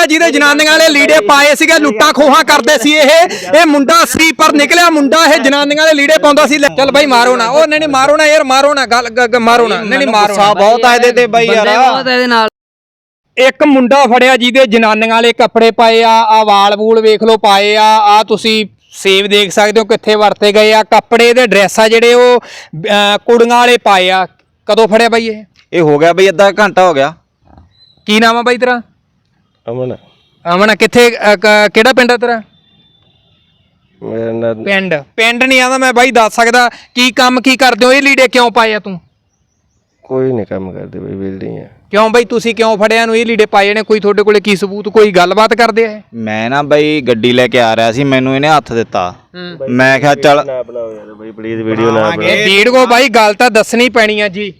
ਫੜਿਆ ਜਿਹਦੇ ਜਨਾਨੀਆਂ ਵਾਲੇ ਲੀੜੇ ਪਾਏ ਸੀਗੇ ਲੁੱਟਾਂ ਖੋਹਾਂ ਕਰਦੇ ਸੀ ਇਹ। ਇਹ ਮੁੰਡਾ ਸੀ ਪਰ ਨਿਕਲਿਆ ਮੁੰਡਾ ਇਹ ਜਨਾਨੀਆਂ ਵਾਲੇ ਲੀੜੇ ਪਾਉਂਦਾ ਸੀ। ਚੱਲ ਬਾਈ ਮਾਰੋ ਨਾ। ਉਹ ਨਹੀਂ ਨਹੀਂ ਮਾਰੋ ਨਾ ਯਾਰ ਮਾਰੋ ਨਾ। ਗੱਲ ਮਾਰੋ ਨਾ। ਨਹੀਂ ਨਹੀਂ ਮਾਰੋ ਨਾ। ਬਹੁਤ ਆ ਇਹਦੇ ਤੇ ਬਾਈ ਯਾਰ। ਬੰਦੇ ਬਹੁਤ ਇਹਦੇ ਨਾਲ। ਇੱਕ ਮੁੰਡਾ ਫੜਿਆ ਜਿਹਦੇ ਜਨਾਨੀਆਂ ਵਾਲੇ ਕੱਪੜੇ ਪਾਏ ਆ ਆ ਵਾਲ ਵੂਲ ਵੇਖ ਲਓ ਪਾਏ ਆ ਆ ਤੁਸੀਂ ਸੇਵ ਦੇਖ ਸਕਦੇ ਹੋ ਕਿੱਥੇ ਵਰਤੇ ਗਏ ਆ। ਕੱਪੜੇ ਦੇ ਡਰੈਸ ਆ ਜਿਹੜੇ ਉਹ ਕੁੜੀਆਂ ਵਾਲੇ ਪਾਏ ਆ। ਕਦੋਂ ਫੜਿਆ ਬਾਈ ਇਹ? ਇਹ ਹੋ ਗਿਆ ਬਈ ਅੱਧਾ ਘੰਟਾ ਹੋ ਗਿਆ। ਕੀ ਨਾਮ ਆ ਬਾਈ ਤੇਰਾ? ਅਮਨ। ਅਮਨ ਕਿੱਥੇ ਕ- ਕਿਹੜਾ ਪਿੰਡ ਆ ਤੇਰਾ? ਮੇਰਾ ਨਾਂ ਪਿੰਡ। ਪਿੰਡ ਨਹੀਂ ਆਂਦਾ ਮੈਂ ਬਾਈ ਦੱਸ ਸਕਦਾ ਕੀ ਕੰਮ ਕੀ ਕਰਦੇ ਹੋ? ਇਹ ਲੀੜੇ ਕਿਉਂ ਪਾਏ ਆ ਤੂੰ? ਕੋਈ ਨਹੀਂ ਕੰਮ ਕਰਦੇ ਬਈ ਵਿਹਲੇ ਆ। ਕਿਉਂ ਬਾਈ ਤੁਸੀਂ ਕਿਉਂ ਫੜਿਆ ਨੂੰ ਇਹ ਲੀੜੇ ਪਾਏ ਨੇ ਕੋਈ ਤੁਹਾਡੇ ਕੋਲੇ ਕੀ ਸਬੂਤ ਕੋਈ ਗੱਲਬਾਤ ਕਰਦੇ ਆ? ਮੈਂ ਨਾ ਬਈ ਗੱਡੀ ਲੈ ਕੇ ਆ ਰਿਹਾ ਸੀ ਮੈਨੂੰ ਇਹਨੇ ਹੱਥ ਦਿੱਤਾ। ਮੈਂ ਕਿਹਾ ਚੱਲ ਨਾ ਬਣਾਓ ਯਾਰ ਬਈ ਪਲੀਜ਼ ਵੀਡੀਓ ਨਾ ਬਣਾਓ। ਇਹ ਵੀਡੀਓ ਬਾਈ ਗੱਲ ਤਾਂ ਦੱਸਣੀ ਪੈਣੀ ਆ ਜੀ।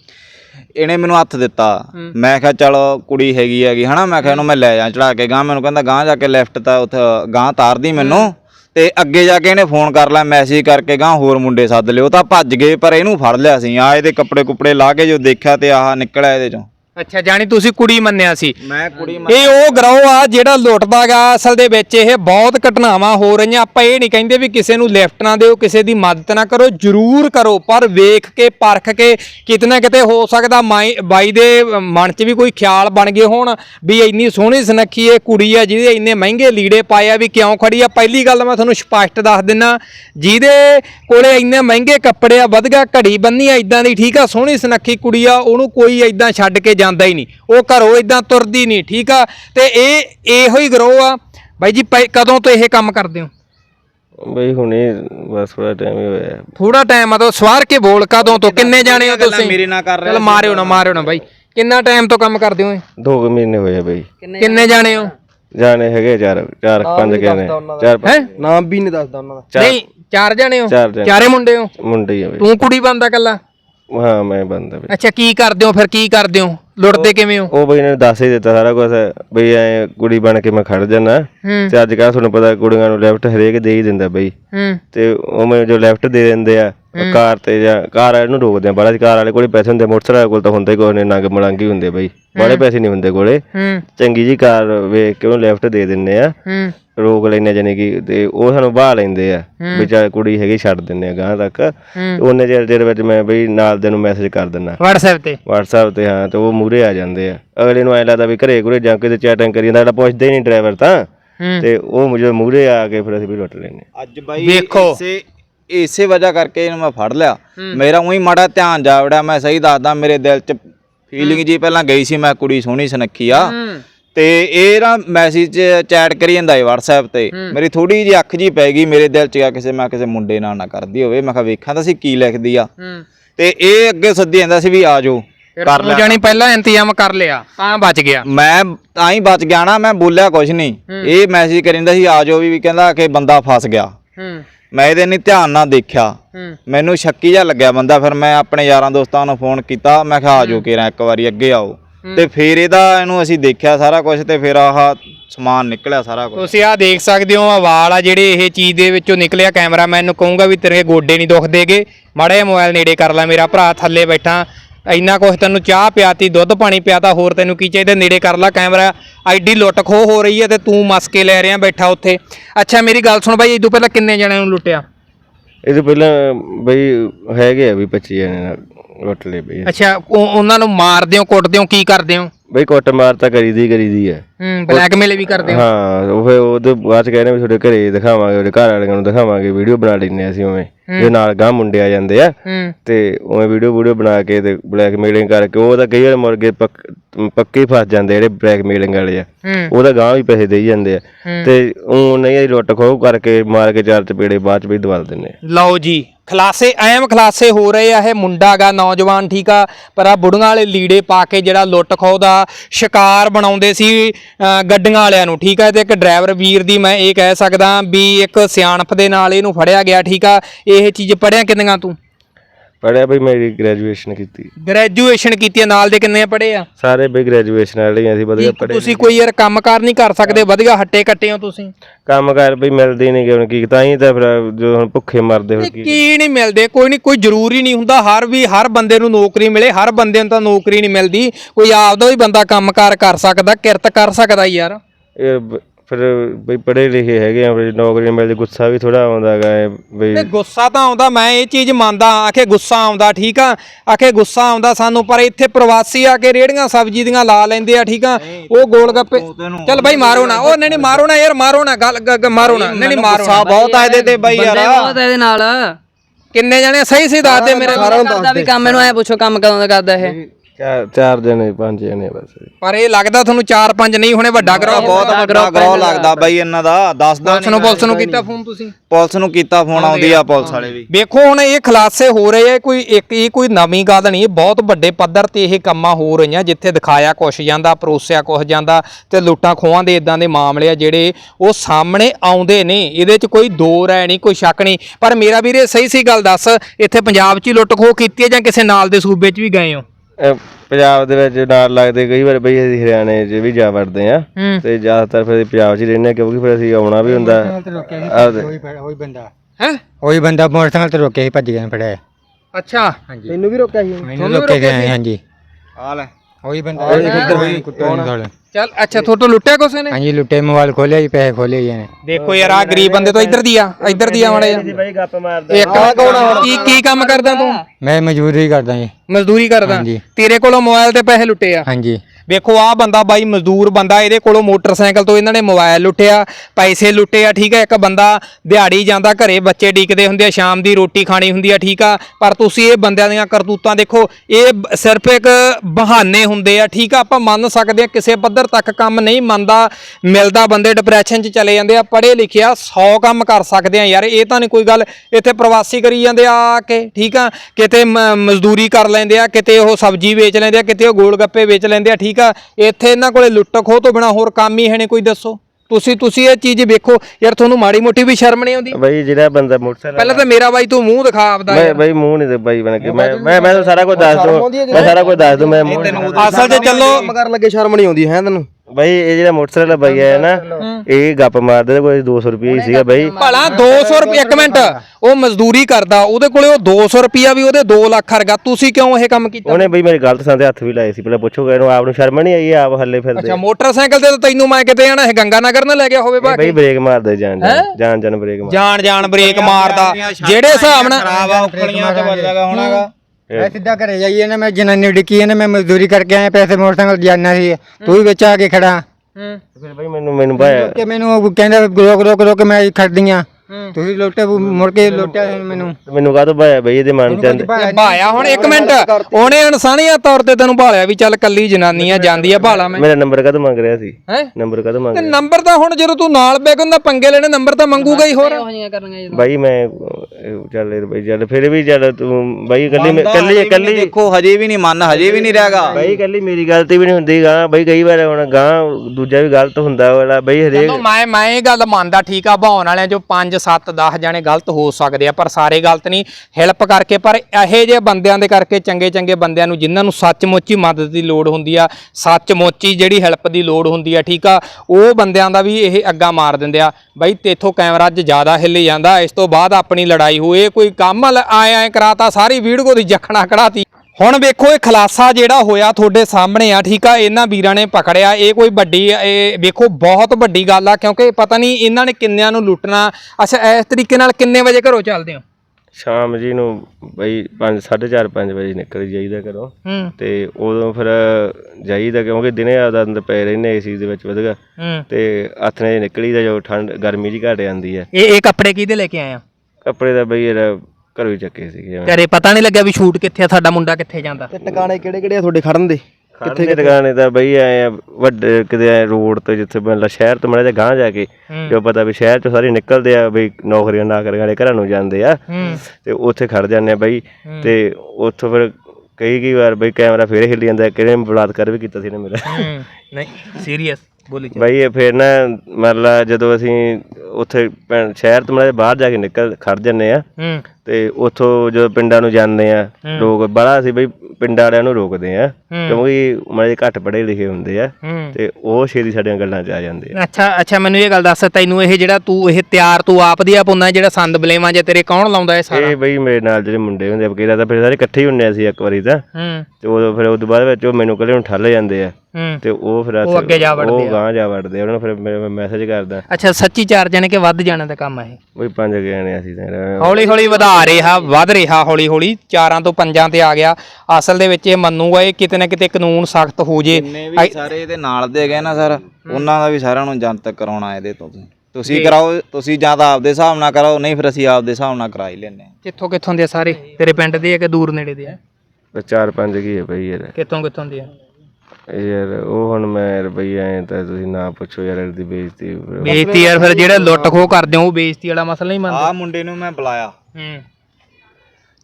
ਇਹਨੇ ਮੈਨੂੰ ਹੱਥ ਦਿੱਤਾ। ਮੈਂ ਕਿਹਾ ਚਲ ਕੁੜੀ ਹੈਗੀ ਹੈਗੀ ਹਨਾ? ਮੈਂ ਕਿਹਾ ਇਹਨੂੰ ਮੈਂ ਲੈ ਜਾ ਚੜਾ ਕੇ ਗਾਂ ਮੈਨੂੰ ਕਹਿੰਦਾ ਗਾਂ ਜਾ ਕੇ ਲੈਫਟ ਤਾਂ ਉੱਥੇ ਗਾਂ ਤਾਰਦੀ ਮੈਨੂੰ ਤੇ ਅੱਗੇ ਜਾ ਕੇ ਇਹਨੇ ਫੋਨ ਕਰ ਲਿਆ ਮੈਸੇਜ ਕਰਕੇ ਗਾਂ ਹੋਰ ਮੁੰਡੇ ਸੱਦ ਲਿਓ। ਤਾਂ ਭੱਜ ਗਏ ਪਰ ਇਹਨੂੰ ਫੜ ਲਿਆ ਸੀ। ਆ ਇਹਦੇ ਕੱਪੜੇ ਕੁਪੜੇ ਲਾ ਕੇ ਜੋ ਦੇਖਿਆ ਤੇ ਆਹ ਨਿਕਲਿਆ ਇਹਦੇ ਚੋਂ। ਅੱਛਾ ਜਾਣੀ ਤੁਸੀਂ ਕੁੜੀ ਮੰਨਿਆ ਸੀ। ਮੈਂ ਕੁੜੀ ਇਹ ਉਹ ਗਰੋਹ ਆ ਜਿਹੜਾ ਲੁੱਟਦਾਗਾ ਅਸਲ ਦੇ ਵਿੱਚ ਇਹ ਬਹੁਤ ਘਟਨਾਵਾਂ ਹੋ ਰਹੀਆਂ। ਆਪਾਂ ਇਹ ਨਹੀਂ ਕਹਿੰਦੇ ਵੀ ਕਿਸੇ ਨੂੰ ਲਿਫਟ ਨਾ ਦਿਓ ਕਿਸੇ ਦੀ ਮਦਦ ਨਾ ਕਰੋ ਜ਼ਰੂਰ ਕਰੋ। ਪਰ ਵੇਖ ਕੇ ਪਰਖ ਕੇ ਕਿਤੇ ਨਾ ਕਿਤੇ ਹੋ ਸਕਦਾ। ਮਾਈ- ਬਾਈ ਦੇ ਮਨ 'ਚ ਵੀ ਕੋਈ ਖਿਆਲ ਬਣ ਗਏ ਹੋਣ ਵੀ ਇੰਨੀ ਸੋਹਣੀ ਸੁਨੱਖੀ ਇਹ ਕੁੜੀ ਆ ਜਿਹਦੇ ਇੰਨੇ ਮਹਿੰਗੇ ਲੀੜੇ ਪਾਏ ਆ ਵੀ ਕਿਉਂ ਖੜੀ ਆ। ਪਹਿਲੀ ਗੱਲ ਮੈਂ ਤੁਹਾਨੂੰ ਸਪਸ਼ਟ ਦੱਸ ਦਿੰਨਾ ਜਿਹਦੇ ਕੋਲੇ ਇੰਨੇ ਮਹਿੰਗੇ ਕੱਪੜੇ ਆ ਵਧਗਾ ਘੜੀ ਬੰਨੀ ਆ ਇਦਾਂ ਦੀ ਠੀਕ ਆ ਸੋਹਣੀ ਸੁਨੱਖੀ ਕੁੜੀ ਆ ਉਹਨੂੰ ਕੋਈ ਇਦਾਂ ਛੱਡ ਕੇ ਜਾਂਦਾ ਹੀ ਨਹੀਂ। ਉਹ ਘਰੋਂ ਇਦਾਂ ਤੁਰਦੀ ਨਹੀਂ ਠੀਕ ਆ? ਤੇ ਇਹ ਇਹੋ ਹੀ ਗਰੋਹ ਆ। ਬਾਈ ਜੀ ਪਹਿ- ਕਦੋਂ ਤੋਂ ਇਹ ਕੰਮ ਕਰਦੇ ਹੋ? ਬਈ ਹੁਣੇ ਬਸ ਥੋੜਾ ਟਾਈਮ ਹੀ ਹੋਇਆ। ਥੋੜਾ ਟਾਈਮ ਆ ਤਾਂ ਸਵਾਰ ਕੇ ਬੋਲ ਕਦੋਂ ਤੋਂ ਕਿੰਨੇ ਜਾਣੇ ਹੋ ਤੁਸੀਂ? ਮੇਰੇ ਨਾਲ ਕਰ ਚਲ ਮਾਰਿਓ ਨਾ ਮਾਰਿਓ ਨਾ ਬਾਈ। ਕਿੰਨਾ ਟਾਈਮ ਤੋਂ ਕੰਮ ਕਰਦੇ ਹੋ ਇਹ? ਦੋ ਕੁ ਮਹੀਨੇ ਹੋਏ ਆ ਬਈ। ਕਿੰਨੇ ਜਾਣੇ? ਹੋ? ਜਾਣੇ ਹੈਗੇ ਚਾਰ ਚਾਰ ਪੰਜ ਕਹਿੰਦੇ ਚਾਰ ਹੈ? ਨਾਮ ਵੀ ਨਹੀਂ ਦੱਸਦਾ ਉਹਨਾਂ ਦਾ। ਨਹੀਂ ਚਾਰ ਜਾਣੇ ਹੋ? ਚਾਰ ਜਣੇ। ਚਾਰੇ ਮੁੰਡੇ ਹੋ? ਮੁੰਡੇ ਹੀ ਆ ਬਈ। ਤੂੰ ਕੁੜੀ ਬੰਦਾ ਕੱਲਾ ਹਾਂ ਮੈਂ ਬੰਦਾ ਬਈ। ਅੱਛਾ ਕੀ ਕਰਦੇ ਹੋ ਫਿਰ ਕੀ ਕਰਦੇ ਹੋ? ਲੁੱਟਦੇ ਕਿਵੇਂ ਹੋ? ਉਹ ਬਈ ਨੇ ਦੱਸ ਹੀ ਦਿੱਤਾ ਸਾਰਾ ਕੁਝ ਬਈ ਐ ਕੁੜੀ ਬਣ ਕੇ ਮੈਂ ਖੜ ਜਾਣਾ ਹੂੰ। ਤੇ ਅੱਜ ਕੱਲ੍ਹ ਤੁਹਾਨੂੰ ਪਤਾ ਕੁੜੀਆਂ ਨੂੰ ਲੈਫਟ ਹਰੇਕ ਦੇ ਹੀ ਦਿੰਦਾ ਬਈ। ਹੂੰ। ਤੇ ਉਹ ਮੈਨੂੰ ਜੋ ਲੈਫਟ ਦੇ ਦਿੰਦੇ ਆ ਉਹ ਕਾਰ ਤੇ ਜਾਂ ਕਾਰ ਵਾਲੇ ਨੂੰ ਰੋਕਦੇ ਆ ਬੜਾ ਕਾਰ ਵਾਲੇ ਕੋਲੇ ਪੈਸੇ ਹੁੰਦੇ ਮੋਟਰਸਾਈਕਲ ਕੋਲ ਤਾਂ ਹੁੰਦੇ ਕੋਈ ਨਹੀਂ ਨੰਗ ਮਲੰਗੀ ਹੁੰਦੇ ਬਈ। ਬੜੇ ਪੈਸੇ ਨਹੀਂ ਹੁੰਦੇ ਕੋਲੇ। ਹੂੰ। ਚੰਗੀ ਜੀ ਕਾਰ ਵੇਖ ਕੇ ਉਹਨੂੰ ਲੈਫਟ ਦੇ ਦਿੰਨੇ ਆ। ਹੂੰ। ਰੋਕ ਲੈਨੇ ਜਾਨੀ ਕਿ ਤੇ ਉਹ ਸਾਨੂੰ ਬਾਹ ਲੈਂਦੇ ਆ ਵੀ ਚੱਲ ਕੁੜੀ ਹੈਗੀ ਛੱਡ ਦਿੰਨੇ ਆ ਗਾਂ ਤੱਕ। ਤੇ ਉਹਨੇ ਚਿਰ ਦੇ ਵਿੱਚ ਮੈਂ ਬਈ ਨਾਲ ਦੇ ਨੂੰ ਮੈਸੇਜ ਕਰ ਦਿੰਨਾ WhatsApp ਤੇ? WhatsApp ਤੇ ਹਾਂ ਤੇ ਉਹ ਮੂਰੇ ਆ ਜਾਂਦੇ ਆ। ਅਗਲੇ ਨੂੰ ਐ ਲੱਗਦਾ ਵੀ ਘਰੇ ਘਰੇ ਜਾ ਕੇ ਤੇ ਚੈਟਿੰਗ ਕਰੀ ਜਾਂਦਾ ਜਿਹੜਾ ਪੁੱਛਦਾ ਹੀ ਨਹੀਂ ਡਰਾਈਵਰ ਤਾਂ ਤੇ ਉਹ ਮੁਝੇ ਮੂਰੇ ਆ ਕੇ ਫਿਰ ਅਸੀਂ ਵੀ ਲੁੱਟ ਲੈਨੇ ਅੱਜ ਬਾਈ ਵੇਖੋ। ਇਸੇ ਇਸੇ ਵਜ੍ਹਾ ਕਰਕੇ ਇਹਨੂੰ ਮੈਂ ਫੜ ਲਿਆ। ਮੇਰਾ ਉਹੀ ਮਾੜਾ ਧਿਆਨ ਜਾ ਵੜਿਆ ਮੈਂ ਸਹੀ ਦੱਸਦਾ ਮੇਰੇ ਦਿਲ 'ਚ ਫੀਲਿੰਗ ਜੀ ਪਹਿਲਾਂ ਗਈ ਸੀ ਮੈਂ ਕੁੜੀ ਸੋਹਣੀ ਸੁਨੱਖੀ ਆ। ਤੇ ਇਹ ਨਾ ਮੈਸੇਜ ਚੈਟ ਕਰੀ ਜਾਂਦਾ ਏ WhatsApp ਤੇ। ਮੇਰੀ ਥੋੜੀ ਜਿਹੀ ਅੱਖ ਜੀ ਪੈ ਗਈ ਮੇਰੇ ਦਿਲ 'ਚ ਆ ਕਿਸੇ ਮੈਂ ਕਿਸੇ ਮੁੰਡੇ ਨਾਲ ਨਾ ਕਰਦੀ ਹੋਵੇ। ਮੈਂ ਕਿਹਾ ਵੇਖਾਂ ਤਾਂ ਸੀ ਕੀ ਲਿਖਦੀ ਆ। ਤੇ ਇਹ ਅੱਗੇ ਸੱਦੀ ਜਾਂਦਾ ਸੀ ਵੀ ਆ ਜਾਓ। ਕਰ ਤੂੰ ਜਾਣੀ ਪਹਿਲਾਂ ਇੰਤਜ਼ਾਮ ਕਰ ਲਿਆ ਤਾਂ ਬਚ ਗਿਆ। ਮੈਂ ਤਾਂ ਹੀ ਬਚ ਗਿਆ ਨਾ ਮੈਂ ਬੋਲਿਆ ਕੁਝ ਨਹੀਂ। ਇਹ ਮੈਸੇਜ ਕਰਿੰਦਾ ਸੀ ਆ ਜਾਓ ਵੀ ਕਹਿੰਦਾ ਕਿ ਬੰਦਾ ਫਸ ਗਿਆ। ਮੈਂ ਇਹਦੇ ਨਹੀਂ ਧਿਆਨ ਨਾਲ ਦੇਖਿਆ। ਮੈਨੂੰ ਸ਼ੱਕੀ ਜਿਹਾ ਲੱਗਿਆ ਬੰਦਾ ਫਿਰ ਮੈਂ ਆਪਣੇ ਯਾਰਾਂ ਦੋਸਤਾਂ ਨੂੰ ਫੋਨ ਕੀਤਾ। ਮੈਂ ਕਿਹਾ ਆ ਜਾਓ ਕਿਰਾ ਇੱਕ ਵਾਰੀ ਅੱਗੇ ਆਓ। ਤੇ ਫਿਰ ਇਹਦਾ ਇਹਨੂੰ ਅਸੀਂ ਦੇਖਿਆ ਸਾਰਾ ਕੁਝ ਤੇ ਫਿਰ ਆਹ ਸਮਾਨ ਨਿਕਲਿਆ ਸਾਰਾ ਕੁਝ ਤੁਸੀਂ ਆ ਦੇਖ ਸਕਦੇ ਹੋ ਆ ਵਾਲ ਆ ਜਿਹੜੇ ਇਹ ਚੀਜ਼ ਦੇ ਵਿੱਚੋਂ ਨਿਕਲਿਆ ਕੈਮਰਾਮੈਨ ਨੂੰ ਕਹੂੰਗਾ ਵੀ ਤੇਰੇ ਗੋਡੇ ਨਹੀਂ ਦੁਖਦੇਗੇ ਮਾੜਾ ਜਿਹਾ ਮੋਬਾਈਲ ਨੇੜੇ ਕਰ ਲੈ ਮੇਰਾ ਭਰਾ ਥੱਲੇ ਬੈਠਾ। ਇੰਨਾ ਕੁਛ ਤੈਨੂੰ ਚਾਹ ਪਿਆਤੀ ਦੁੱਧ ਪਾਣੀ ਪਿਆਤਾ ਹੋਰ ਤੈਨੂੰ ਕੀ ਚਾਹੀਦਾ? ਨੇੜੇ ਕਰ ਲੈ ਕੈਮਰਾ। ਐਡੀ ਲੁੱਟ ਖੋਹ ਹੋ ਰਹੀ ਹੈ ਤੇ ਤੂੰ ਮਸਕੇ ਲੈ ਰਿਹਾ ਬੈਠਾ ਉੱਥੇ। ਅੱਛਾ ਮੇਰੀ ਗੱਲ ਸੁਣ ਬਾਈ ਇਹ ਤੋਂ ਪਹਿਲਾਂ ਕਿੰਨੇ ਜਣਿਆਂ ਨੂੰ ਲੁੱਟਿਆ? ਇਹ ਤੋਂ ਪਹਿਲਾਂ ਬਈ ਹੈਗੇ ਆ ਵੀ 25 ਜਣੇ ਨਾਲ। ਲੁੱਟ ਲਏ ਬਈ ਅੱਛਾ ਉਹ- ਉਹਨਾਂ ਨੂੰ ਮਾਰਦੇ ਹੋ ਕੁੱਟਦੇ ਹੋ ਕੀ ਕਰਦੇ ਹੋ ਬਈ ਕੁੱਟ ਮਾਰ ਤਾਂ ਕਰੀਦੀ ਕਰੀਦੀ ਆ। ਹੂੰ ਬਲੈਕਮੇਲ ਵੀ ਕਰਦੇ ਹੋ ਹਾਂ ਉਹ ਫਿਰ ਉਹਦੇ ਬਾਅਦ ਚ ਕਹਿੰਦੇ ਵੀ ਤੁਹਾਡੇ ਘਰੇ ਦਿਖਾਵਾਂਗੇ ਉਹਦੇ ਘਰ ਵਾਲਿਆਂ ਨੂੰ ਦਿਖਾਵਾਂਗੇ ਵੀਡੀਓ ਬਣਾ ਲੈਂਦੇ ਅਸੀਂ ਉਵੇਂ। ਜੇ ਨਾਲ ਗਾਂ ਮੁੰਡੇ ਆ ਜਾਂਦੇ ਆ। ਹੂੰ। ਤੇ ਉਵੇਂ ਵੀਡੀਓ ਵੀਡੀਓ ਬਣਾ ਕੇ ਤੇ ਬਲੈਕਮੇਲਿੰਗ ਕਰਕੇ ਉਹ ਤਾਂ ਕਈ ਵਾਰ ਮੁਰਗੇ ਪੱਕ ਪੱਕੇ ਹੀ ਫਸ ਜਾਂਦੇ ਜਿਹੜੇ ਬਲੈਕਮੇਲਿੰਗ ਵਾਲੇ ਆ। ਹੂੰ। ਉਹਦਾ ਗਾਂ ਵੀ ਪੈਸੇ ਦੇਈ ਜਾਂਦੇ ਆ। ਤੇ ਉਹ ਨਹੀਂ ਇਹ ਲੁੱਟ ਖੋਹ ਕਰਕੇ ਮਾਰ ਕੇ ਚਾਰ ਚਪੇੜੇ ਬਾਅਦ ਚ ਵੀ ਦਵਾਲ ਦਿੰਦੇ ਆ। ਲਓ ਜੀ ਖਲਾਸੇ, ਐਮ ਖਲਾਸੇ ਹੋ ਰਹੇ ਆ ਇਹ ਮੁੰਡਾ ਗਾ, ਨੌਜਵਾਨ ਠੀਕ ਆ, ਪਰ ਆ ਬੁੜੀਆਂ ਵਾਲੇ ਲੀੜੇ ਪਾ ਕੇ ਜਿਹੜਾ ਲੁੱਟ ਖੋਹ ਦਾ ਸ਼ਿਕਾਰ ਬਣਾਉਂਦੇ ਸੀ ਗੱਡੀਆਂ ਵਾਲਿਆਂ ਨੂੰ, ਠੀਕ ਆ? ਤੇ ਇੱਕ ਡਰਾਈਵਰ ਵੀਰ ਦੀ ਮੈਂ ਇਹ ਕਹਿ ਸਕਦਾ ਵੀ ਇੱਕ ਸਿਆਣਪ ਦੇ ਨਾਲ ਇਹਨੂੰ ਫੜਿਆ ਗਿਆ, ਠੀਕ ਆ? ਇਹ ਚੀਜ਼ ਪੜਿਆ ਕਿੰਨੀਆਂ ਤੂੰ? ਪੜਿਆ ਬਈ ਮੇਰੀ ਗ੍ਰੈਜੂਏਸ਼ਨ ਕੀਤੀ। ਗ੍ਰੈਜੂਏਸ਼ਨ ਕੀਤੀ ਆ, ਨਾਲ ਦੇ ਕਿੰਨੇ ਪੜੇ ਆ? ਸਾਰੇ ਬਈ ਗ੍ਰੈਜੂਏਸ਼ਨ ਵਾਲੇ ਹੀ ਅਸੀਂ ਵਧੀਆ ਪੜ੍ਹੇ ਤੁਸੀਂ ਕੋਈ ਯਾਰ ਕੰਮਕਾਰ ਨਹੀਂ ਕਰ ਸਕਦੇ ਵਧੀਆ ਹੱਟੇ ਕੱਟੇ ਹੋ ਤੁਸੀਂ। ਕੰਮ ਕਰ ਬਈ ਮਿਲਦੇ ਨਹੀਂ ਕਿਉਂ ਕੀ ਤਾਂ ਹੀ ਤਾਂ ਫਿਰ ਜੋ ਹੁਣ ਭੁੱਖੇ ਮਰਦੇ ਹੋ ਕੀ ਕੀ ਨਹੀਂ ਮਿਲਦੇ ਕੋਈ ਨਹੀਂ ਕੋਈ ਜ਼ਰੂਰੀ ਨਹੀਂ ਹੁੰਦਾ ਹਰ ਵੀ ਹਰ ਬੰਦੇ ਨੂੰ ਨੌਕਰੀ ਮਿਲੇ ਹਰ ਬੰਦੇ ਨੂੰ ਤਾਂ ਨੌਕਰੀ ਨਹੀਂ ਮਿਲਦੀ। ਕੋਈ ਆਪਦਾ ਵੀ ਬੰਦਾ ਕੰਮਕਾਰ ਕਰ ਸਕਦਾ ਕਿਰਤ ਕਰ ਸਕਦਾ ਯਾਰ। ਇਹ ਬ- ਫਿਰ ਬਈ ਪੜ੍ਹੇ ਲਿਖੇ ਹੈਗੇ ਆ ਫਿਰ ਨੌਕਰੀ ਮਿਲਦੀ ਗੁੱਸਾ ਵੀ ਥੋੜਾ ਆਉਂਦਾ ਹੈਗਾ ਹੈ ਬਈ ਤੇ ਗੁੱਸਾ ਤਾਂ ਆਉਂਦਾ ਮੈਂ ਇਹ ਚੀਜ਼ ਮੰਨਦਾ ਆਖੇ ਗੁੱਸਾ ਆਉਂਦਾ ਠੀਕ ਆ? ਆਖੇ ਗੁੱਸਾ ਆਉਂਦਾ ਸਾਨੂੰ ਪਰ ਇੱਥੇ ਪ੍ਰਵਾਸੀ ਆ ਕੇ ਰੇੜੀਆਂ ਸਬਜ਼ੀ ਦੀਆਂ ਲਾ ਲੈਂਦੇ ਆ ਠੀਕ ਆ? ਉਹ ਗੋਲ ਗੱਪੇ ਚੱਲ ਬਾਈ ਮਾਰੋ ਨਾ ਉਹ ਨਹੀਂ ਨਹੀਂ ਮਾਰੋ ਨਾ ਯਾਰ ਮਾਰੋ ਨਾ ਗੱਲ ਗ- ਗ- ਮਾਰੋ ਨਾ ਨਹੀਂ ਨਹੀਂ ਮਾਰੋ ਨਾ। ਗੁੱਸਾ ਬਹੁਤ ਆ ਇਹਦੇ ਤੇ ਬਾਈ ਯਾਰ। ਬੰਦੇ ਬਹੁਤ ਆ ਇਹਦੇ ਨਾਲ। ਕਿੰਨੇ ਜਣੇ? ਸਹੀ ਸਹੀ ਦੱਸ ਦੇ ਮੇਰੇ ਕਰਦਾ ਵੀ ਕੰਮ ਇਹਨੂੰ ਐ ਪੁੱਛੋ ਕੰਮ ਕਦੋਂ ਦਾ ਕਰਦਾ ਇਹ। ਚਾਰ ਚਾਰ ਜਣੇ ਪੰਜ ਜਣੇ ਬਸ। ਪਰ ਇਹ ਲੱਗਦਾ ਤੁਹਾਨੂੰ 4-5 ਨਹੀਂ ਹੋਣੇ ਵੱਡਾ ਗਰੋਹ ਬਹੁਤ ਵੱਡਾ ਗਰੋਹ ਲੱਗਦਾ ਬਾਈ ਇਹਨਾਂ ਦਾ ਦੱਸਦਾ ਪੁਲਿਸ ਨੂੰ ਪੁਲਿਸ ਨੂੰ ਕੀਤਾ ਫੋਨ ਤੁਸੀਂ? ਪੁਲਿਸ ਨੂੰ ਕੀਤਾ ਫੋਨ ਆਉਂਦੀ ਆ ਪੁਲਿਸ ਵਾਲੇ ਵੀ। ਵੇਖੋ ਹੁਣ ਇਹ ਖਲਾਸੇ ਹੋ ਰਹੇ ਆ ਕੋਈ ਇੱਕ ਇਹ ਕੋਈ ਨਵੀਂ ਗੱਲ ਨਹੀਂ ਇਹ ਬਹੁਤ ਵੱਡੇ ਪੱਧਰ ਤੇ ਇਹ ਕੰਮਾਂ ਹੋ ਰਹੀਆਂ ਜਿੱਥੇ ਦਿਖਾਇਆ ਕੁਛ ਜਾਂਦਾ ਪਰੋਸਿਆ ਕੁਛ ਜਾਂਦਾ ਤੇ ਲੁੱਟਾਂ ਖੋਹਾਂ ਦੇ ਇਦਾਂ ਦੇ ਮਾਮਲੇ ਆ ਜਿਹੜੇ ਉਹ ਸਾਹਮਣੇ ਆਉਂਦੇ ਨੇ। ਇਹਦੇ 'ਚ ਕੋਈ ਦੋ ਰਾय ਨਹੀਂ ਕੋਈ ਸ਼ੱਕ ਨਹੀਂ। ਪਰ ਮੇਰਾ ਵੀਰੇ ਸਹੀ ਸਹੀ ਗੱਲ ਦੱਸ ਇੱਥੇ ਪੰਜਾਬ 'ਚ ਹੀ ਲੁੱਟ ਖੋਹ ਕੀਤੀ ਹੈ ਜਾਂ ਕਿਸੇ ਨਾਲ ਦੇ ਸੂਬੇ 'ਚ ਵੀ ਗਏ ਹੋ? ਪੰਜਾਬ ਦੇ ਵਿੱਚ ਨਾਲ ਲੱਗਦੇ ਕਈ ਵਾਰ ਬਈ ਅਸੀਂ ਹਰਿਆਣੇ 'ਚ ਵੀ ਜਾ ਵੜਦੇ ਆ ਹੂੰ। ਤੇ ਜ਼ਿਆਦਾਤਰ ਫਿਰ ਪੰਜਾਬ 'ਚ ਹੀ ਰਹਿੰਦੇ ਹਾਂ ਕਿਉਂਕਿ ਫਿਰ ਅਸੀਂ ਆਉਣਾ ਵੀ ਹੁੰਦਾ। ਉਹੀ ਬੰਦਾ। ਹੈ? ਉਹੀ ਬੰਦਾ ਮੋਟਰਸਾਈਕਲ ਤੇ ਰੋਕਿਆ ਸੀ ਭੱਜ ਗਿਆ ਫੜਿਆ। ਅੱਛਾ। ਤੈਨੂੰ ਵੀ ਰੋਕਿਆ ਸੀ। ਮੈਨੂੰ ਰੋਕੇ ਗਏ ਹਾਂਜੀ। ਉਹੀ ਬੰਦਾ ਉਹੀ ਕੁੱਟਿਆ ਨਹੀਂ ਸਾਲੇ ਚੱਲ ਅੱਛਾ ਤੁਹਾਡੇ ਤੋਂ ਲੁੱਟਿਆ ਕੁਛ ਨੇ ਹਾਂਜੀ ਲੁੱਟੇ ਮੋਬਾਈਲ ਖੋਲਿਆ ਜੀ ਪੈਸੇ ਖੋਲੇ ਜੀ ਇਹਨੇ। ਦੇਖੋ ਯਾਰ ਆ ਗਰੀਬ ਬੰਦੇ ਤੋਂ ਇੱਧਰ ਦੀ ਆ ਇੱਧਰ ਦੀ ਆ ਮਾੜੇ ਬਾਈ ਗੱਪ ਮਾਰਦੇ। ਇੱਕ ਕੀ ਕੀ ਕੰਮ ਕਰਦਾ ਤੂੰ? ਮੈਂ ਮਜ਼ਦੂਰੀ ਕਰਦਾ ਜੀ। ਮਜ਼ਦੂਰੀ ਕਰਦਾ? ਹਾਂਜੀ। ਤੇਰੇ ਕੋਲੋਂ ਮੋਬਾਈਲ ਤੇ ਪੈਸੇ ਲੁੱਟੇ ਆ। ਹਾਂਜੀ। ਵੇਖੋ ਆ ਬੰਦਾ ਬਾਈ ਮਜ਼ਦੂਰ ਬੰਦਾ, ਇਹਦੇ ਕੋਲੋਂ ਮੋਟਰਸਾਈਕਲ ਤੋਂ ਇਹਨਾਂ ਨੇ ਮੋਬਾਈਲ ਲੁੱਟਿਆ, ਪੈਸੇ ਲੁੱਟੇ ਆ, ਠੀਕ ਹੈ ਇੱਕ ਬੰਦਾ ਦਿਹਾੜੀ ਜਾਂਦਾ, ਘਰੇ ਬੱਚੇ ਡੀਕਦੇ ਹੁੰਦੇ ਆ, ਸ਼ਾਮ ਦੀ ਰੋਟੀ ਖਾਣੀ ਹੁੰਦੀ ਆ, ਠੀਕ ਆ, ਪਰ ਤੁਸੀਂ ਇਹ ਬੰਦਿਆਂ ਦੀਆਂ ਕਰਤੂਤਾਂ ਦੇਖੋ, ਇਹ ਸਿਰਫ ਇੱਕ ਬਹਾਨੇ ਹੁੰਦੇ ਆ, ਠੀਕ ਆ, ਆਪਾਂ ਮੰਨ ਸਕਦੇ ਆ, ਕਿਸੇ ਪੱਧਰ ਤੱਕ ਕੰਮ ਨਹੀਂ ਮੰਨਦਾ, ਮਿਲਦਾ ਬੰਦੇ ਡਿਪਰੈਸ਼ਨ 'ਚ ਚਲੇ ਜਾਂਦੇ ਆ, ਪੜ੍ਹੇ ਲਿਖਿਆ 100 ਕੰਮ ਕਰ ਸਕਦੇ ਆ ਯਾਰ, ਇਹ ਤਾਂ ਨਹੀਂ ਕੋਈ ਗੱਲ, ਇੱਥੇ ਪ੍ਰਵਾਸੀ ਕਰੀ ਜਾਂਦੇ ਆ ਕੇ, ਠੀਕ ਆ, ਕਿਤੇ ਮ- ਮਜ਼ਦੂਰੀ ਕਰ ਲੈਂਦੇ ਆ, ਕਿਤੇ ਉਹ ਸਬਜ਼ੀ ਵੇਚ ਲੈਂਦੇ ਆ, ਕਿਤੇ ਉਹ ਗੋਲ ਗੱਪੇ ਵੇਚ ਲੈਂਦੇ ਆ, ਠੀਕ ਆ ਇੱਥੇ ਇਹਨਾਂ ਕੋਲੇ ਲੁੱਟ ਖੋਹ ਤੋਂ ਬਿਨਾ ਹੋਰ ਕੰਮ ਹੀ ਹੈ ਨਹੀਂ ਕੋਈ ਦੱਸੋ? ਤੁਸੀਂ ਤੁਸੀਂ ਇਹ ਚੀਜ਼ ਵੇਖੋ। ਯਾਰ ਤੁਹਾਨੂੰ ਮਾੜੀ ਮੋਟੀ ਵੀ ਸ਼ਰਮ ਨਹੀਂ ਆਉਂਦੀ? ਬਾਈ ਜਿਹੜਾ ਬੰਦਾ ਮੋਟਰਸਾਈਕਲ ਪਹਿਲਾਂ ਤਾਂ ਮੇਰਾ ਬਾਈ ਤੂੰ ਮੂੰਹ ਦਿਖਾ ਆਪਦਾ ਮੈਂ ਬਾਈ ਮੂੰਹ ਨਹੀਂ ਤੇ ਬਾਈ ਬਣ ਕੇ। ਮੈਂ ਮੈਂ ਮੈਂ ਤਾਂ ਸਾਰਾ ਕੁਝ ਦੱਸ ਦੂੰ। ਮੈਂ ਸਾਰਾ ਕੁਝ ਦੱਸ ਦੂੰ ਮੈਂ ਮੂੰਹ ਅਸਲ 'ਚ ਚੱਲੋ। ਕਰਨ ਲੱਗੇ ਸ਼ਰਮ ਨਹੀਂ ਆਉਂਦੀ ਹੈ ਤੈਨੂੰ? ਬਾਈ ਇਹ ਜਿਹੜਾ ਮੋਟਰਸਾਈਕਲ ਬਾਈ ਹੈ ਨਾ ਇਹ ਗੱਪ ਮਾਰਦੇ ਤੇ ਕੋਈ 200 ਰੁਪਏ ਹੀ ਸੀਗਾ ਬਾਈ। ਭਲਾ 200 ਰੁਪਏ ਇੱਕ ਮਿੰਟ। ਉਹ ਮਜ਼ਦੂਰੀ ਕਰਦਾ ਉਹਦੇ ਕੋਲੇ ਉਹ 200 ਰੁਪਿਆ ਵੀ ਉਹਦੇ 2 ਲੱਖ ਵਰਗਾ। ਤੁਸੀਂ ਕਿਉਂ ਇਹ ਕੰਮ ਕੀਤਾ? ਉਹਨੇ ਬਈ ਮੇਰੇ ਗਲਤ ਸੰਦੇ ਹੱਥ ਵੀ ਲਾਏ ਸੀ ਪਹਿਲਾਂ ਪੁੱਛੋਗਾ ਇਹਨੂੰ ਆਪ ਨੂੰ ਸ਼ਰਮ ਨਹੀਂ ਆਈ ਆਪ ਹੱਲੇ ਫਿਰਦੇ। ਅੱਛਾ ਮੋਟਰਸਾਈਕਲ ਤੇ ਤਾਂ ਤੈਨੂੰ ਮੈਂ ਕਿਤੇ ਜਾਣਾ ਇਹ ਗੰਗਾ ਨਗਰ ਨਾ ਲੈ ਗਿਆ ਹੋਵੇ ਬਾਕੀ ਬਾਈ ਬ੍ਰੇਕ ਮਾਰਦੇ ਜਾਨ ਜਾਨ ਜਾਨ ਜਾਨ ਬ੍ਰੇਕ ਮਾਰ ਜਾਣ ਜਾਣ ਬ੍ਰੇਕ ਮਾਰਦਾ। ਜਿਹੜੇ ਹਿਸਾਬ ਨਾਲ ਖਰਾਬ ਆ ਉਖਲੀਆਂ ਚ ਵੱਜਦਾ ਹੋਣਾਗਾ। ਮੈਂ ਸਿੱਧਾ ਘਰੇ ਜਾਈਏ ਨਾ ਮੈਂ ਜਨਾਨੀ ਡਿੱਕੀ ਨੇ ਮੈਂ ਮਜ਼ਦੂਰੀ ਕਰਕੇ ਆਇਆ ਪੈਸੇ ਮੋਟਰਸਾਈਕਲ ਜਾਣਾ ਸੀ। ਤੂੰ ਵੀ ਵਿੱਚ ਆ ਕੇ ਖੜਾ। ਫਿਰ ਬਾਈ ਮੈਨੂੰ ਮੈਨੂੰ ਭਾਇਆ ਕਿ ਮੈਨੂੰ ਉਹ ਕਹਿੰਦਾ ਰੋਕ ਰੋਕ ਰੋਕ ਮੈਂ ਖੜਦੀਆਂ ਤੁਸੀਂ ਲੋਟੇ ਮੁੜ ਕੇ ਲੋਟਿਆ ਮੈਨੂੰ। ਮੈਨੂੰ ਕਾਹਤੋਂ ਭਾਇਆ ਬਈ ਇਹਦੇ ਮਨ ਚ ਅੰਦਰ- ਭਾਇਆ? ਹੁਣ ਇੱਕ ਮਿੰਟ। ਉਹਨੇ ਇਨਸਾਨੀਅਤ ਤੌਰ ਤੇ ਤੈਨੂੰ ਭਾਲਿਆ ਵੀ ਚੱਲ ਕੱਲੀ ਜਨਾਨੀ ਆ ਜਾਂਦੀ ਆ ਭਾਲਾ ਮੈਂ। ਮੇਰਾ ਨੰਬਰ ਕਾਹਤੋਂ ਮੰਗ ਰਿਹਾ ਸੀ? ਹੈ? ਨੰਬਰ ਕਾਹਤੋਂ ਮੰਗ ਤੇ ਰਿਹਾ? ਨੰਬਰ ਤਾਂ ਹੁਣ ਜਦੋਂ ਤੂੰ ਨਾਲ ਬੈਗ ਹੁੰਦਾ ਪੰਗੇ ਲੈਣੇ ਨੰਬਰ ਤਾਂ ਮੰਗੂਗਾ ਹੀ ਹੋਰ। ਬਾਈ ਮੈਂ ਅਹ, ਚੱਲ ਯਾਰ ਬਾਈ ਚੱਲ ਫਿਰ ਵੀ ਚੱਲ ਤੂੰ ਬਾਈ ਕੱਲੀ ਹਜੇ ਕੱਲੀ ਕੱਲੀ ਦੇਖੋ ਹਜੇ ਵੀ ਨਹੀਂ ਮੰਨ ਹਜੇ ਵੀ ਨਹੀਂ ਰਹੇਗਾ ਬਾਈ ਕੱਲੀ ਮੇਰੀ ਗਲਤੀ ਵੀ ਨਹੀਂ ਹੁੰਦੀ ਗਾ ਬਾਈ ਕਈ ਵਾਰ ਹੁਣ ਗਾਂ ਦੂਜਾ ਵੀ ਗਲਤ ਹੁੰਦਾ ਵਾਲਾ ਬਾਈ ਹਰੇਕ ਚਲੋ ਮੈਂ ਮੈਂ ਇਹ ਗੱਲ ਮੰਨਦਾ ਠੀਕ ਆ ਭਾਉਣ ਵਾਲਿਆਂ ਜੋ 5 7 10 ਜਾਣੇ ਗਲਤ ਹੋ ਸਕਦੇ ਆ, ਪਰ ਸਾਰੇ ਗਲਤ ਨਹੀਂ। ਹੈਲਪ ਕਰਕੇ, ਪਰ ਇਹੋ ਜਿਹੇ ਬੰਦਿਆਂ ਦੇ ਕਰਕੇ, ਚੰਗੇ ਚੰਗੇ ਬੰਦਿਆਂ ਨੂੰ ਜਿਨ੍ਹਾਂ ਨੂੰ ਸੱਚਮੁੱਚ ਹੀ ਮਦਦ ਦੀ ਲੋੜ ਹੁੰਦੀ ਆ, ਸੱਚਮੁੱਚ ਹੀ ਜਿਹੜੀ ਹੈਲਪ ਦੀ ਲੋੜ ਹੁੰਦੀ ਆ, ਠੀਕ ਆ, ਉਹ ਬੰਦਿਆਂ ਦਾ ਵੀ ਇਹ ਅੱਗਾ ਮਾਰ ਦਿੰਦੇ ਆ। ਬਾਈ ਤੇਥੋਂ ਕੈਮਰਾ ਅੱਜ ਜ਼ਿਆਦਾ ਹਿੱਲ ਜਾਂਦਾ, ਇਸ ਤੋਂ ਬਾਅਦ ਆਪਣੀ ਲੜਾਈ ਹੋਏ, ਕੋਈ ਕੰਮ ਆਏ ਆਏ ਕਰਾਤਾ, ਸਾਰੀ ਵੀਡੀਓ ਦੀ ਜਖਣਾ ਕਢਾਤੀ। ਹੁਣ ਵੇਖੋ ਇਹ ਖਲਾਸਾ ਜਿਹੜਾ ਹੋਇਆ ਤੁਹਾਡੇ ਸਾਹਮਣੇ ਆ ਠੀਕ ਆ ਇਹਨਾਂ ਵੀਰਾਂ ਨੇ ਪਕੜਿਆ ਇਹ ਕੋਈ ਵੱਡੀ ਇਹ ਵੇਖੋ ਬਹੁਤ ਵੱਡੀ ਗੱਲ ਆ ਕਿਉਂਕਿ ਪਤਾ ਨਹੀਂ ਇਹਨਾਂ ਨੇ ਕਿੰਨਿਆਂ ਨੂੰ ਲੁੱਟਣਾ। ਅੱਛਾ ਇਸ ਤਰੀਕੇ ਨਾਲ ਕਿੰਨੇ ਵਜੇ ਘਰੋਂ ਚੱਲਦੇ ਹੋ? ਸ਼ਾਮ ਜੀ ਨੂੰ ਬਾਈ 5 4:30 5 ਵਜੇ ਨਿਕਲ ਜਾਈਦਾ ਘਰੋਂ। ਤੇ ਉਦੋਂ ਫਿਰ ਜਾਈਦਾ ਕਿਉਂਕਿ ਦਿਨੇ ਆਦਾ ਅੰਦਰ ਪਏ ਰਹਿੰਦੇ ਏਸੀ ਦੇ ਵਿੱਚ ਵਧਗਾ ਤੇ ਹੱਥ ਨੇ ਨਿਕਲੀਦਾ ਜੋ ਠੰਡ ਗਰਮੀ ਜੀ ਘਟ ਜਾਂਦੀ ਹੈ ਇਹ ਇਹ ਕੱਪੜੇ ਕਿਹਦੇ ਲੈ ਕੇ ਆਏ ਆ? ਕੱਪੜੇ ਦਾ ਬਈ ਯਾਰ ਘਰੋਂ ਹੀ ਚੱਕੇ ਸੀਗੇ ਘਰੇ ਪਤਾ ਨਹੀਂ ਲੱਗਿਆ ਵੀ ਸ਼ੂਟ ਕਿੱਥੇ ਆ ਸਾਡਾ ਮੁੰਡਾ ਕਿੱਥੇ ਜਾਂਦਾ। ਤੇ ਟਿਕਾਣੇ ਕਿਹੜੇ ਕਿਹੜੇ ਆ ਤੁਹਾਡੇ ਖੜਨ ਦੇ? ਕਿੱਥੇ ਦੁਕਾਨੇ ਤਾਂ ਬਈ ਆਏ ਆ ਵੱਡੇ ਕਿਤੇ ਐ ਰੋਡ ਤੇ ਜਿੱਥੇ ਮਤਲਬ ਸ਼ਹਿਰ ਤੋਂ ਮੜਾ ਜਾ ਗਾਂ ਜਾ ਕੇ ਜੋ ਪਤਾ ਵੀ ਸ਼ਹਿਰ ਚੋਂ ਸਾਰੇ ਨਿਕਲਦੇ ਆ ਬਈ ਨੌਕਰੀਆਂ ਨਾ ਕਰਨ ਵਾਲੇ ਘਰਾਂ ਨੂੰ ਜਾਂਦੇ ਆ। ਹੂੰ। ਤੇ ਉੱਥੇ ਖੜ ਜਾਂਦੇ ਆ ਬਈ ਤੇ ਉੱਥੋਂ ਫਿਰ ਕਈ ਕਈ ਵਾਰ ਬਈ ਕੈਮਰਾ ਫੇਰ ਹਿੱਲ ਜਾਂਦਾ ਕਿਹੜੇ ਬਲਾਤਕਾਰ ਵੀ ਕੀਤਾ ਸੀ ਨੇ ਮੇਰਾ। ਹੂੰ ਨਹੀਂ ਸੀਰੀਅਸ ਬੋਲੀ ਬਈ ਇਹ ਫਿਰ ਨਾ ਮਤਲਬ ਜਦੋਂ ਅਸੀਂ ਉੱਥੇ ਸ਼ਹਿਰ ਤੋਂ ਮੜਾ ਬਾਹਰ ਜਾ ਕੇ ਨਿਕਲ ਖੜ ਜੰਨੇ ਆ ਹੂੰ। ਤੇ ਉੱਥੋਂ ਜਦੋਂ ਪਿੰਡਾਂ ਨੂੰ ਜਾਂਦੇ ਆ ਲੋਕ ਬੜਾ ਸੀ ਬਈ ਪਿੰਡਾਂ ਵਾਲਿਆਂ ਨੂੰ ਰੋਕਦੇ ਆ ਕਿਉਂਕਿ ਮਾੜੇ ਘੱਟ ਪੜ੍ਹੇ ਲਿਖੇ ਹੁੰਦੇ ਆ ਤੇ ਉਹ ਛੇਤੀ ਸਾਡੀਆਂ ਗੱਲਾਂ 'ਚ ਆ ਜਾਂਦੇ ਆ। ਅੱਛਾ ਅੱਛਾ ਮੈਨੂੰ ਇਹ ਗੱਲ ਦੱਸ ਤੈਨੂੰ ਇਹ ਜਿਹੜਾ ਤੂੰ ਇਹ ਤਿਆਰ ਤੂੰ ਆਪ ਦੀ ਆਪ ਹੁੰਦਾ ਜਿਹੜਾ ਸੰਦ ਬਲੇਵਾਂ ਜੇ ਤੇਰੇ ਕੌਣ ਲਾਉਂਦਾ ਇਹ ਸਾਰਾ? ਇਹ ਬਈ ਮੇਰੇ ਨਾਲ ਜਿਹੜੇ ਮੁੰਡੇ ਹੁੰਦੇ ਆ ਤਾਂ ਫਿਰ ਸਾਰੇ ਇਕੱਠੇ ਹੀ ਹੁੰਨੇ ਸੀ ਇੱਕ ਵਾਰੀ ਤਾਂ। ਤੇ ਉਦੋਂ ਫਿਰ ਉਦੋਂ ਬਾਅਦ ਵਿੱਚ ਉਹ ਮੈਨੂੰ ਕੱਲੇ ਨੂੰ ਠੱਲ ਜਾਂਦੇ ਆ। ਤੇ ਉਹ ਫਿਰ ਉਹ ਅੱਗੇ ਜਾ ਵੜਦੇ ਉਹ ਆ। ਗਾਂ ਜਾ ਵੜਦੇ ਆ ਉਹਨਾਂ ਨੂੰ ਫਿਰ ਮੈਂ ਮੈਸੇਜ ਕਰਦਾ। ਅੱਛਾ ਸੱਚੀ ਚਾਰ ਜਣੇ ਕਿ ਵੱਧ ਜਾਣੇ ਦਾ ਕੰਮ ਹੈ ਇਹ? ਬਈ ਪੰਜ ਗਏ ਨੇ ਅਸੀਂ ਤਾਂ। ਹੌਲੀ ਹੌਲੀ ਵਧਾ ਰਿਹਾ ਵੱਧ ਰਿਹਾ ਹੌਲੀ ਹੌਲੀ ਚਾਰਾਂ ਤੋਂ ਪੰਜਾਂ ਤੇ ਆ ਗਿਆ। ਅਸਲ ਦੇ ਵਿੱਚ ਇਹ ਮੰਨੂਗਾ ਇਹ ਕਿਤੇ ਨਾ ਕਿਤੇ ਕਾਨੂੰਨ ਸਖਤ ਹੋ ਜੇ। ਜਿੰਨੇ ਵੀ ਸਾਰੇ ਇਹਦੇ ਨਾਲ ਦੇ ਗਏ ਨਾ ਸਰ ਉਹਨਾਂ ਦਾ ਵੀ ਸਾਰਿਆਂ ਨੂੰ ਜਨਤਕ ਕਰਾਉਣਾ ਇਹਦੇ ਤੋਂ ਤੁਸੀਂ। ਕਰਾਓ ਤੁਸੀਂ ਜਾਂ ਤਾਂ ਆਪਦੇ ਹਿਸਾਬ ਨਾਲ ਕਰਾਓ ਨਹੀਂ ਫਿਰ ਅਸੀਂ ਆਪਦੇ ਹਿਸਾਬ ਨਾਲ ਕਰਾ ਹੀ ਲੈਨੇ ਹਾਂ। ਕਿੱਥੋਂ ਕਿੱਥੋਂ ਦੇ ਆ ਸਾਰੇ? ਤੇਰੇ ਪਿੰਡ ਦੇ ਆ ਕਿ ਦੂਰ ਨੇੜੇ ਦੇ ਆ? ਚਾਰ ਪੰਜ ਕੀ ਹੈ ਬਈ ਯਾਰ। ਕਿੱਥੋਂ ਕਿੱਥੋਂ ਦੇ ਆ? ਯਾਰ ਉਹ ਹੁਣ ਮੈਂ ਰੁਪਈ ਐ ਤਾਂ ਤੁਸੀਂ ਨਾ ਪੁੱਛੋ ਯਾਰ ਇਹਦੀ ਬੇਇੱਜ਼ਤੀ। ਬੇਇੱਜ਼ਤੀ ਯਾਰ ਫਿਰ ਜਿਹੜੇ ਲੁੱਟ ਖੋਹ ਕਰਦੇ ਹੋ ਉਹ ਬੇਇੱਜ਼ਤੀ ਵਾਲਾ ਮਸਲਾ ਨਹੀਂ ਮੰਨਦੇ। ਆਹ ਮੁੰਡੇ ਨੂੰ ਮੈਂ ਬੁਲਾਇਆ। ਹੂੰ।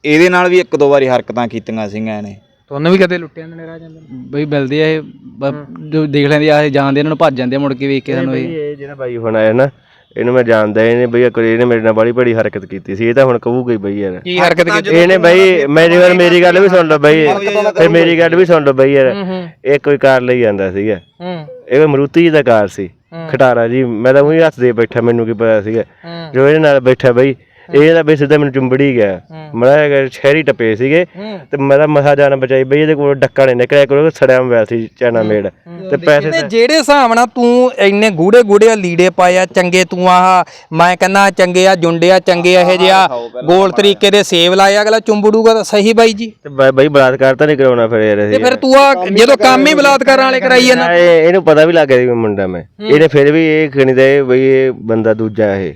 ਇਹਦੇ ਨਾਲ ਵੀ ਇੱਕ ਦੋ ਵਾਰੀ ਹਰਕਤਾਂ ਕੀਤੀਆਂ ਸੀਗੀਆਂ ਇਹਨੇ। ਤੁਹਾਨੂੰ ਵੀ ਕਦੇ ਲੁੱਟਿਆ ਨੇ ਰਾਹ ਜਾਂਦੇ ਬਈ ਮਿਲਦੇ ਆ ਇਹ ਬ- ਜੋ ਦੇਖ ਲੈਂਦੇ ਆ ਇਹ ਜਾਣਦੇ ਇਹਨਾਂ ਨੂੰ ਭੱਜ ਜਾਂਦੇ ਆ ਮੁੜ ਕੇ ਵੇਖ ਕੇ ਸਾਨੂੰ ਇਹ। ਇਹ ਜਿਹੜਾ ਬਾਈ ਹੁਣ ਆਇਆ ਨਾ ਇਹਨੂੰ ਮੈਂ ਜਾਣਦਾ ਇਹਨੇ ਬਈ ਇੱਕ ਵਾਰੀ ਇਹਨੇ ਮੇਰੇ ਨਾਲ ਬੜੀ ਬੜੀ ਹਰਕਤ ਕੀਤੀ ਸੀ ਇਹ ਤਾਂ ਹੁਣ ਕਹੂਗਾ ਹੀ ਬਈ ਯਾਰ। ਕੀ ਹਰਕਤ ਕੀਤੀ? ਇਹਨੇ ਬਈ ਮੇਰੀ ਗੱਲ ਮੇਰੀ ਗੱਲ ਵੀ ਸੁਣ ਲਓ ਬਈ ਫਿਰ ਮੇਰੀ ਗੱਲ ਵੀ ਸੁਣ ਲਓ ਬਈ ਯਾਰ ਇਹ ਕੋਈ ਕਾਰ ਲਈ ਜਾਂਦਾ ਸੀਗਾ। ਹੂੰ। ਇਹ ਮਰੂਤੀ ਜੀ ਦਾ ਕਾਰ ਸੀ ਖਟਾਰਾ ਜੀ ਮੈਂ ਤਾਂ ਉਹੀ ਹੱਥ ਦੇ ਬੈਠਾ ਮੈਨੂੰ ਕੀ ਪਤਾ ਸੀਗਾ। ਜੋ ਇਹਦੇ ਨਾਲ ਬੈਠਾ ਬਈ ਇਹ ਤਾਂ ਬਈ ਸਿੱਧਾ ਮੈਨੂੰ ਚੁੰਬੜੀ ਗਿਆ। ਮੈਂ ਸ਼ਹਿਰੀ ਟੱਪੇ ਸੀਗੇ ਤੇ ਮੈਂ ਤਾਂ ਮਸਾ ਜਾਨ ਬਚਾਈ। ਬਈ ਇਹਦੇ ਕੋਲ ਡੱਕਾ ਨਹੀਂ ਨਿਕਲਿਆ ਕੋਲ ਸੜਿਆ ਹੋਇਆ ਸੀ ਚਾਨਾ ਮੇੜ। ਤੇ ਪੈਸੇ ਤੇ ਜਿਹੜੇ ਹਿਸਾਬ ਨਾਲ ਤੂੰ ਇੰਨੇ ਗੂੜੇ ਗੂੜੇ ਲੀੜੇ ਪਾਇਆ ਚੰਗੇ ਤੂੰ ਆਹ ਮੈਂ ਕਹਿੰਦਾ ਚੰਗੇ ਆ ਜੁੰਡਿਆ ਚੰਗੇ ਇਹ ਜਿਹਾ ਗੋਲ ਤਰੀਕੇ ਦੇ ਸੇਵ ਲਾਇਆ ਅਗਲਾ ਚੁੰਬੜੂਗਾ ਤਾਂ ਸਹੀ ਬਾਈ ਜੀ। ਤੇ ਬਈ ਬਲਾਤਕਾਰ ਤਾਂ ਨਹੀਂ ਕਰਾਉਣਾ ਫਿਰ ਯਾਰ ਤੇ ਫਿਰ ਤੂੰ ਆ ਜਦੋਂ ਕੰਮ ਹੀ ਬਲਾਤਕਾਰਾਂ ਵਾਲੇ ਕਰਾਈ ਜਾਂਦਾ। ਇਹ- ਇਹਨੂੰ ਪਤਾ ਵੀ ਲੱਗ ਗਿਆ ਮੁੰਡਾ ਮੈਂ। ਇਹਨੇ ਫਿਰ ਵੀ ਇਹ ਖਣੀਦਾ ਇਹ ਬਈ ਇਹ ਬੰਦਾ ਦੂਜਾ। ਇਹ।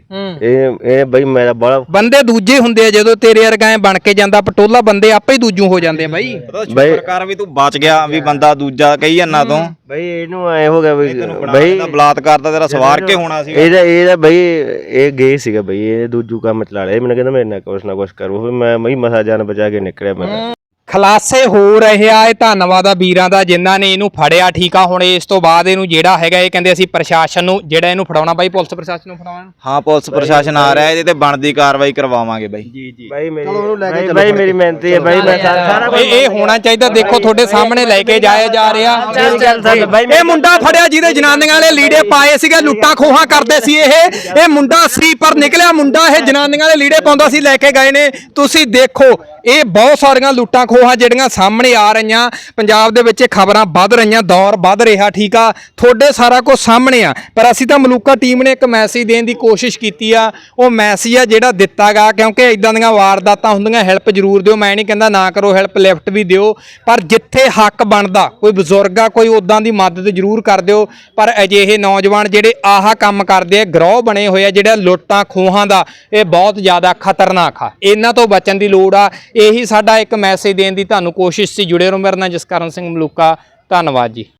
ਇਹ ਬਈ ਮੇਰਾ ਬੜਾ ਬੰਦੇ ਦੂਜੇ ਹੁੰਦੇ ਆ ਜਦੋਂ ਤੇਰੇ ਵਰਗਾ ਐਂ ਬਣ ਕੇ ਜਾਂਦਾ ਪਟੋਲਾ ਬੰਦੇ ਆਪੇ ਹੀ ਦੂਜੂ ਹੋ ਜਾਂਦੇ ਆ ਬਾਈ। ਕਰ ਵੀ ਤੂੰ ਬਚ ਗਿਆ ਵੀ ਬੰਦਾ ਦੂਜਾ ਕਹੀ ਜਾਂਦਾ ਤੂੰ। ਬਈ ਇਹਨੂੰ ਐ ਹੋ ਗਿਆ ਬਈ ਬਈ ਦਾ ਬਲਾਤਕਾਰ ਦਾ ਤੇਰਾ ਸਵਾਰ ਕੇ ਹੋਣਾ ਸੀ ਇਹਦਾ ਇਹਦਾ ਬਈ ਇਹ ਗੇ ਸੀਗਾ ਬਈ ਇਹ ਦੂਜੂ ਕੰਮ ਚਲਾ ਲਿਆ। ਇਹ ਮੈਨੂੰ ਕਹਿੰਦਾ ਮੇਰੇ ਨਾਲ ਕੁਛ ਨਾ ਕੁਛ ਕਰੋ। ਫਿਰ ਮੈਂ ਬਈ ਮਸਾ ਜਾਨ ਬਚਾ ਕੇ ਨਿਕਲਿਆ ਮੈਂ। ਖਲਾਸੇ ਹੋ ਰਿਹਾ ਇਹ ਧੰਨਵਾਦ ਆ ਵੀਰਾਂ ਦਾ ਜਿਨ੍ਹਾਂ ਨੇ ਇਹਨੂੰ ਫੜਿਆ ਠੀਕ ਆ ਹੁਣ ਇਸ ਤੋਂ ਬਾਅਦ ਇਹਨੂੰ ਜਿਹੜਾ ਹੈਗਾ ਇਹ ਕਹਿੰਦੇ ਅਸੀਂ ਪ੍ਰਸ਼ਾਸਨ ਨੂੰ ਜਿਹੜਾ ਇਹਨੂੰ ਫੜਾਉਣਾ ਬਾਈ ਪੁਲਿਸ ਪ੍ਰਸ਼ਾਸਨ ਨੂੰ ਫੜਾਉਣਾ ਹਾਂ ਪੁਲਿਸ ਪ੍ਰਸ਼ਾਸਨ ਆ ਰਿਹਾ ਇਹਦੇ ਤੇ ਬਣਦੀ ਕਾਰਵਾਈ ਕਰਵਾਵਾਂਗੇ ਬਾਈ ਬਾਈ ਮੇਰੀ ਬਾਈ ਬਾਈ ਮੇਰੀ ਮਿਹਨਤੀ ਹੈ ਬਾਈ ਮੈਂ ਸਾਰਾ ਇਹ ਇਹ ਹੋਣਾ ਚਾਹੀਦਾ ਦੇਖੋ ਤੁਹਾਡੇ ਸਾਹਮਣੇ ਲੈ ਕੇ ਜਾਇਆ ਜਾ ਰਿਹਾ ਇਹ ਮੁੰਡਾ ਫੜਿਆ ਜਿਹਦੇ ਜਨਾਨੀਆਂ ਵਾਲੇ ਲੀੜੇ ਪਾਏ ਸੀਗੇ ਲੁੱਟਾਂ ਖੋਹਾਂ ਕਰਦੇ ਸੀ ਇਹ ਇਹ ਮੁੰਡਾ ਸੀ ਪਰ ਨਿਕਲਿਆ ਮੁੰਡਾ ਇਹ ਜਨਾਨੀਆਂ ਵਾਲੇ ਲੀੜੇ ਪਾਉਂਦਾ ਸੀ ਲੈ ਕੇ ਗਏ ਨੇ ਤੁਸੀਂ ਦੇਖੋ ਇਹ ਬਹੁਤ ਸਾਰੀਆਂ ਲੁੱਟਾਂ ਖੋਹਾਂ ਜਿਹੜੀਆਂ ਸਾਹਮਣੇ ਆ ਰਹੀਆਂ, ਪੰਜਾਬ ਦੇ ਵਿੱਚ ਖਬਰਾਂ ਵੱਧ ਰਹੀਆਂ, ਦੌਰ ਵੱਧ ਰਿਹਾ, ਠੀਕ ਆ? ਤੁਹਾਡੇ ਸਾਰਾ ਕੁਝ ਸਾਹਮਣੇ ਆ। ਪਰ ਅਸੀਂ ਤਾਂ ਮਲੂਕਾ ਟੀਮ ਨੇ ਇੱਕ ਮੈਸੇਜ ਦੇਣ ਦੀ ਕੋਸ਼ਿਸ਼ ਕੀਤੀ ਆ। ਉਹ ਮੈਸੇਜ ਆ ਜਿਹੜਾ ਦਿੱਤਾਗਾ ਕਿਉਂਕਿ ਇਦਾਂ ਦੀਆਂ ਵਾਰਦਾਤਾਂ ਹੁੰਦੀਆਂ ਹੈਲਪ ਜ਼ਰੂਰ ਦਿਓ। ਮੈਂ ਨਹੀਂ ਕਹਿੰਦਾ ਨਾ ਕਰੋ ਹੈਲਪ ਲੈਫਟ ਵੀ ਦਿਓ। ਪਰ ਜਿੱਥੇ ਹੱਕ ਬਣਦਾ, ਕੋਈ ਬਜ਼ੁਰਗ ਆ, ਕੋਈ ਉਦਾਂ ਦੀ ਮਦਦ ਜ਼ਰੂਰ ਕਰ ਦਿਓ। ਪਰ ਅਜਿਹੇ ਨੌਜਵਾਨ ਜਿਹੜੇ ਆਹਾ ਕੰਮ ਕਰਦੇ ਆ, ਗਰੋਹ ਬਣੇ ਹੋਏ ਆ, ਜਿਹੜਾ ਲੁੱਟਾਂ ਖੋਹਾਂ ਦਾ, ਇਹ ਬਹੁਤ ਜ਼ਿਆਦਾ ਖਤਰਨਾਕ ਆ। ਇਹਨਾਂ ਤੋਂ ਬਚਣ ਦੀ ਲੋੜ ਆ। ਇਹੀ ਸਾਡਾ ਇੱਕ ਮੈਸੇਜ ਦੇਣ ਦੀ ਤੁਹਾਨੂੰ ਕੋਸ਼ਿਸ਼ ਸੀ ਜੁੜੇ ਰਹੋ। ਮੇਰੇ ਨਾਲ ਜਸਕਰਨ ਸਿੰਘ ਮਲੂਕਾ। ਧੰਨਵਾਦ ਜੀ।